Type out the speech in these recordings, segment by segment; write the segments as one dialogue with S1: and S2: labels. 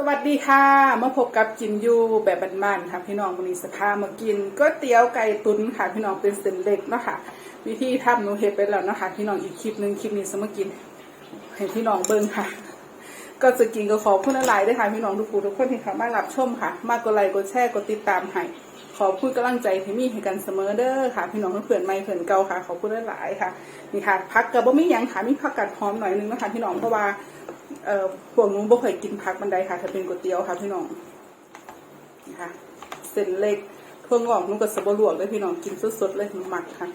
S1: สวัสดีค่ะมาพบกับกินยูแบบบ้านๆค่ะพี่น้องวันนี้สภามากินก๋วยเตี๋ยวไก่ตุ๋นค่ะ พี่น้องเป็นเส้นเล็กเนาะค่ะวิธีทำหนูเห็ดไปแล้วเนาะคะพี่น้องอีกคลิปหนึ่งคลิปนี้สมากินให้พี่น้องเบิ้งค่ะ ก็จะกินก็ขอพูดอะไรด้วยค่ะพี่น้องทุกผู้ทุกคนที่เข้ามารับชมค่ะ มากกดไลค์กดแชร์กดติดตามให้ขอพูดกำลังใจที่มีให้กันเสมอเด้อค่ะ พี่น้องเพื่อนใหม่เพื่อนเก่าค่ะขอพูดหลายๆค่ะนี่ค่ะพักกับบ่มีหยังค่ะมีผักกัดหอมหน่อยนึงนะคะพี่น้องเพราะว่า เอ่อพวกหนูบ่เคยกินผักบันไดค่ะถ้าเป็นก๋วยเตี๋ยวค่ะพี่น้องนะคะเส้นเล็กทั่วงอกหนูก็สะบลวกเลยพี่น้องกินสดๆเลยหมักค่ะ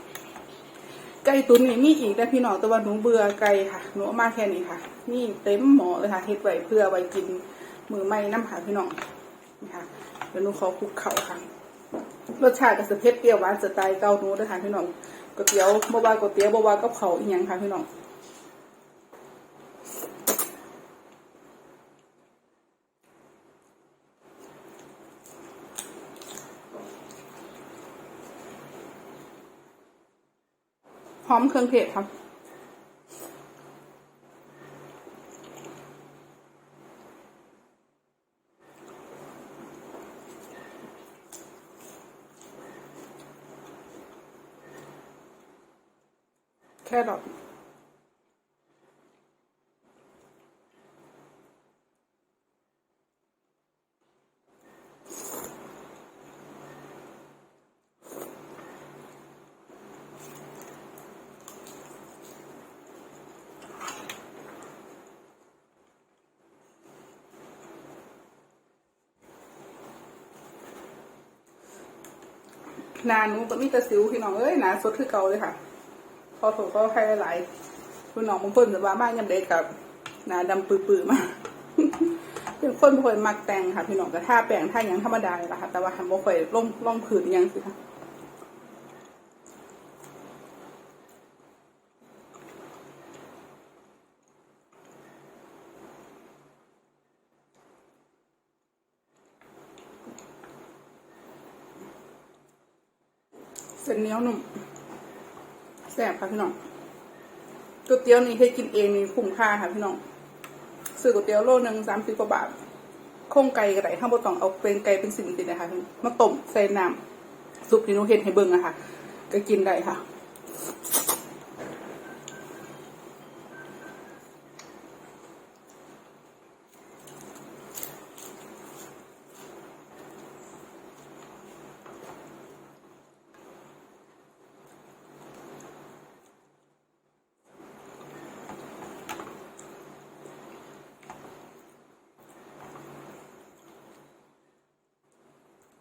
S1: ไก่ตุ๋นนี่มีอีกนะพี่น้องแต่ว่าหนูเบื่อไก่ค่ะหนูเอามาแค่นี้ค่ะ นี่เต็มหม้อเลยค่ะเฮ็ดไว้เพื่อไว้กินมือใหม่น้ำค่ะพี่น้องนี่ค่ะเดี๋ยวหนูขอคลุกเข่าค่ะรสชาติก็จะเผ็ดเปรี้ยวหวานสไตล์เกาหนูด้อค่ะพี่น้องก๋วยเตี๋ยวบ่ว่าก๋วยเตี๋ยวบ่ว่ากับเขาอีหยังค่ะพี่น้อง อมเครื่องเทศครับแค่ดอก หนาหนูก็มีแต่สิวพี่น้องเอ้ยหนาสดคือเก่าเลยค่ะ พอถูกก็ใครหลายคุณน้องมึงคนจะว่าบ้านยังเด็กกับหนาดำปื้อๆมาเป็นคนบ่ค่อยมักแต่งค่ะ พี่น้องก็ท่าแปลงท่าอยังธรรมดาเลยล่ะค่ะ แต่ว่าทำบ่ค่อยล่องล่องผืนยังสิค่ะ ส้นเหนียวนุ่มแซ่บค่ะพี่น้องก๋วยเตี๋ยวนี่ให้กินเองนี่คุ้มค่าค่ะพี่น้องซื้อก๋วยเตี๋ยวโลหนึ่งสามสิบกว่าบาทโค้งไก่กระไรข้างบนต้องเอาเป็นไก่เป็นสิ่งติดนะคะมาต้มใส่น้ำซุปที่หนูเฮ็ดให้เบิ่งอะค่ะก็กินได้ค่ะ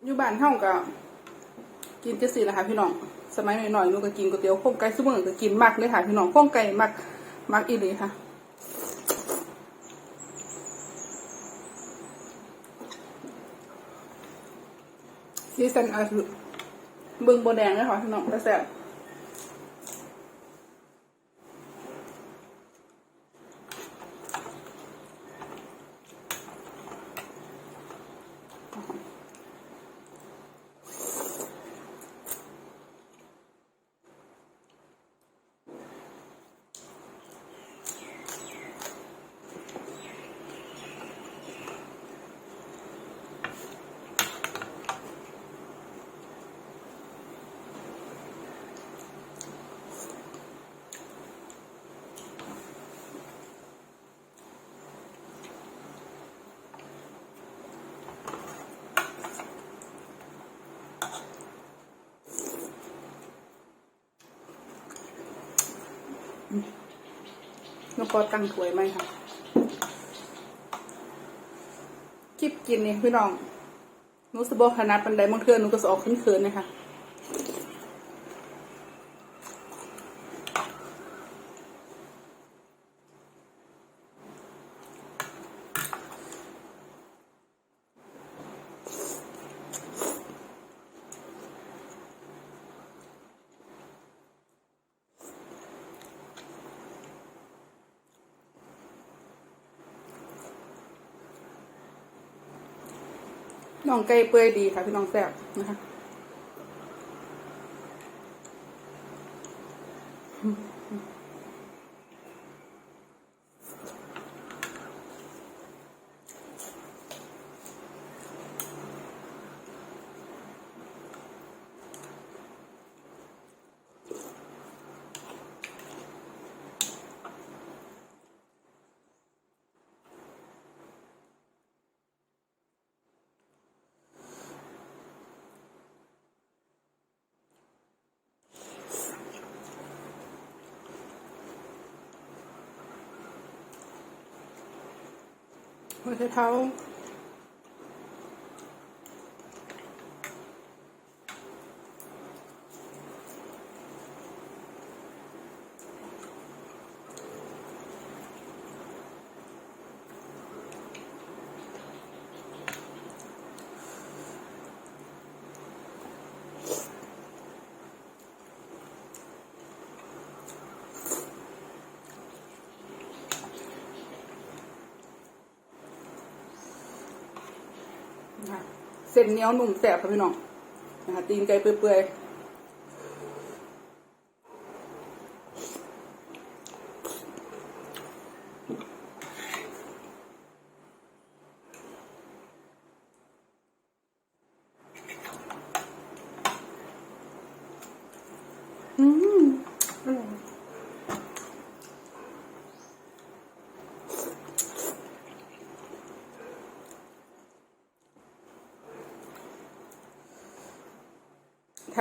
S1: อยู่บ้านเฮาก็กินจะสี่นะคะพี่น้องสมัยหน่อยๆนูก็กินก๋วยเตี๋ยวโครงไก่ซุมื้อก็กินมากเลยค่ะพี่น้องโครงไก่มากมากอีเลยค่ะซีซันอาคือเบิ่งโบแดงเลยค่ะพี่น้องแต่แซ่บ แล้วก็ตั้งถ้วยไหมค่ะคลิปกินนี่พี่น้องหนูสบอกขนาดปันไดบางเทื่อหนูก็สออกขึ้นเขินๆนะคะ น้องไก่เปื่อยดีค่ะพี่น้องแซ่บนะคะ หัวไนะคะเส้นเหนียวหนุ่มแสบค่ะพี่น้องนะคะตีนไก่เปื่อยๆ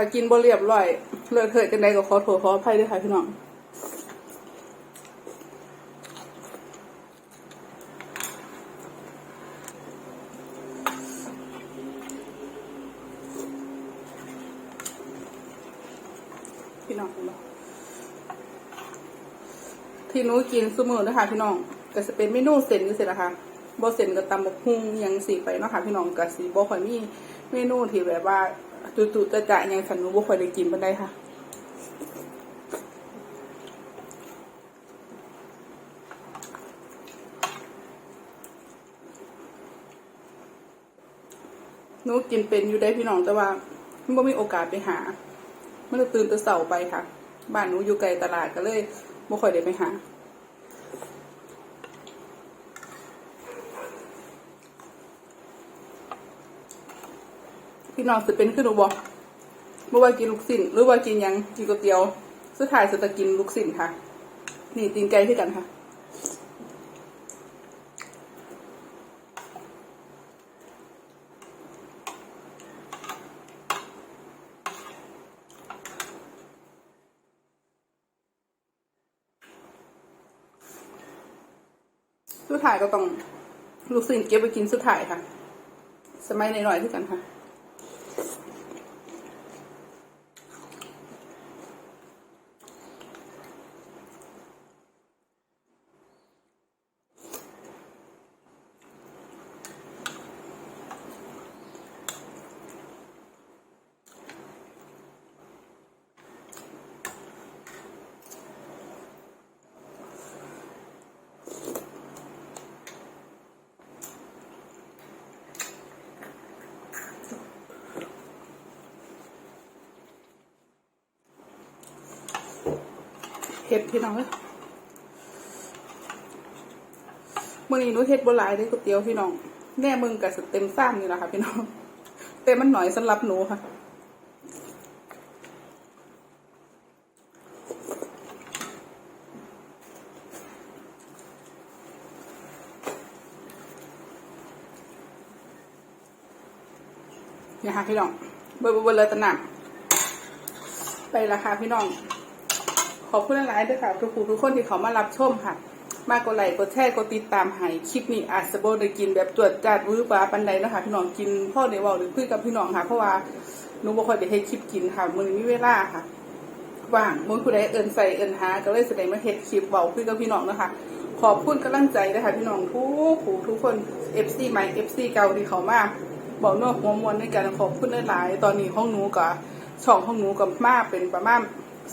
S1: ากินบ่เรียบร้อยเลิกเถิดกันใดก็ขอโทษขออภัยด้วยค่ะพี่น้องพี่น้องที่หนูกินสมือนะคะพี่น้องก็จะเป็นเมนูเส้นนี่สินะคะบ่เส้นก็ตำบกหุ่งยังสีไปเนาะค่ะพี่น้องก็สิบ่ค่อยมีเมนูที่แบบว่า จุๆจะจะยังสันนูบ่ค่อยได้กินปานใดค่ะหนูกินเป็นอยู่ได้พี่น้องแต่ว่าไม่มีโอกาสไปหามันจะตื่นตะเสาไปค่ะ บ้านหนูอยู่ไกลตลาดก็เลยไม่ค่อยได้ไปหา พี่น้องสิเป็นขึ้นหนูบอกเมื่อว่ากินลูกสิ้นหรือว่ากินยังกินก๋วยเตี๋ยวสุดท้ายจะกินลูกสิ้นค่ะ นี่ตีนไก่ที่กันค่ะสุดท้ายก็ต้องลูกศิษย์เก็บไปกินสุดท้ายค่ะ สมัยหน่อยๆที่กันค่ะ เห็ดพี่น้องเอ้ยมื่อนี้หนูเฮ็ดบหลายได้ก๋วยเตี๋ยวพี่น้อง แน่มึงกับเต็มซ้ำนี่แหละค่ะพี่น้องแต่มันหน่อยสำหรับหนูค่ะนี่ค่ะพี่น้องเบอร์เบอร์เบอร์เลยตนักไปราคาพี่น้อง ขอบคุณหลายๆด้วยค่ะ ทุกผู้ทุกคนที่เขามารับชมค่ะ มากกดไลค์กดแชร์กดติดตามให้คลิปนี้อาจจะบ่ได้กินแบบจวดจัดวื้อปลาปันใดนะคะพี่น้องกินพ่อเดี๋ยวเวาหรือคุยกับพี่น้องค่ะเพราะว่าหนูบ่ค่อยได้เฮ็ดคลิปกินค่ะมือมีเวลาค่ะว่างมือผู้ใดเอินใส่เอินหาก็เลยแสดงมาเฮ็ดคลิปเว้าคุยกับพี่น้องเนาะคะขอบคุณกำลังใจนะคะพี่น้องทุกผู้ทุกคน FC ใหม่ FC เก่าที่เขามาบอกนอกหัวมวลในการขอบคุณหลาย ตอนนี้ห้องหนูก็ช่องห้องหนูก็มาเป็นประมาณ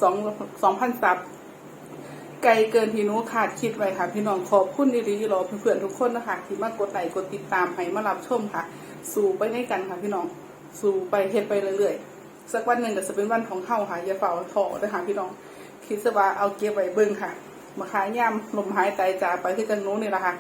S1: 2 2,000ซับไกลเกินที่หนูขาดคิดไว้ค่ะ พี่น้องขอบคุณดีๆรอเพื่อนๆทุกคนนะคะที่มากดไลค์กดติดตามให้มารับชมค่ะ สู่ไปในกันค่ะพี่น้อง สู่ไปเฮ็ดไปเรื่อยๆ สักวันหนึ่งก็จะเป็นวันของเฮาค่ะอย่าเฝ้าถอนะคะพี่น้องคิดซะว่าเอาเก็บไว้เบิ่งค่ะมาขายย่ำลมหายใจจากไปที่กันนู้นนี่แหละค่ะ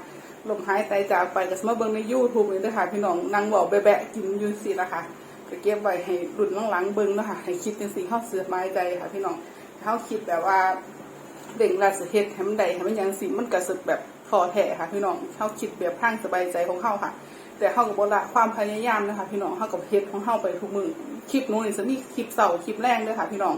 S1: ลมหายใจจากไปก็สมาเบิ่งใน YouTube เลยนะคะพี่น้องนั่งบอกแบะๆกินยู่สิละค่ะ ก็เก็บไว้ให้รุ่นหลังๆเบิ่งเนาะค่ะให้คิดจังซี่เฮาเสือไม้ใจค่ะพี่น้องเฮาคิดแบบว่าเด่งราชเฮ็ดให้มันใดให้มันยังสิมันก็สึกแบบท้อแท้ค่ะพี่น้องเฮาคิดแบบพังสบายใจของเฮาค่ะ แต่เฮาก็บ่ละความพยายามนะคะ พี่น้องเฮาก็เฮ็ดของเฮาไปทุกมือคลิปนู้นนี่สิมีคลิปเสาคลิปแรงเด้อค่ะ พี่น้อง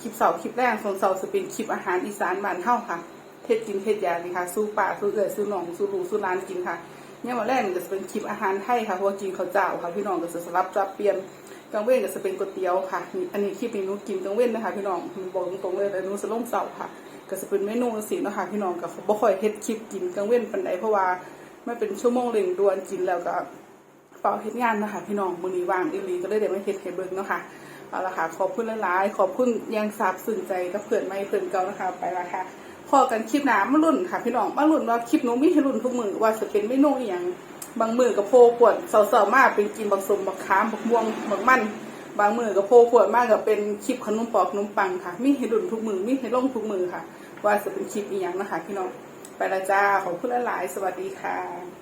S1: คลิปเสาคลิปแรงส่วนเสาสเป็นคลิปอาหารอีสานบ้านเฮาค่ะเฮ็ดกินเฮ็ดยานี่ค่ะสู้ป่าสู้เอือสู้หนองสู้ลูสู้หลานกินค่ะ เนี่ยมาแรกก็จะเป็นคลิปอาหารไทยค่ะเพราะว่ากินข้าวเจ้าค่ะพี่น้องก็จะสลับจับเปลี่ยนกลางเว้นก็จะเป็นก๋วยเตี๋ยวค่ะ อันนี้คลิปนี้นูกินกลางเว้นนะคะ พี่น้องบอกตรงๆเลยแต่นูจะลงเสาค่ะ ก็จะเป็นเมนูสิเนะคะพี่น้องก็บ่ค่อยเฮ็ดคลิปกินกลางเว้นปานใดเพราะว่ามันเป็นชั่วโมงเร่งด่วนกินแล้วก็เปล่าเฮ็ดงานนะคะพี่น้องมือนี้ว่างอีหลีก็เลยได้มาเฮ็ดให้เบิ่งเนาะค่ะเอาละค่ะขอบคุณหลายๆขอบคุณยังซาบซึ้งใจกับเพื่อนใหม่เพื่อนเก่านะคะไปละค่ะ พอกันคลิปหน้ามารุ่นค่ะพี่น้องมารุ่นว่าคลิปหนูมีให้รุ่นทุกมือว่าจะเป็นเมนูอีหย่างบางมือก็โพกวดเสาๆมากเป็นกินบักสมบักขามบักม่วงบักมันบางมือก็โพขวดมากกับเป็นคลิปขนมปอกขนมปังค่ะ มีให้รุนทุกมือมีให้ลงทุกมือค่ะ ว่าจะเป็นคลิปอีหยังนะคะพี่น้องไปละจ้าขอบคุณหลายๆสวัสดีค่ะ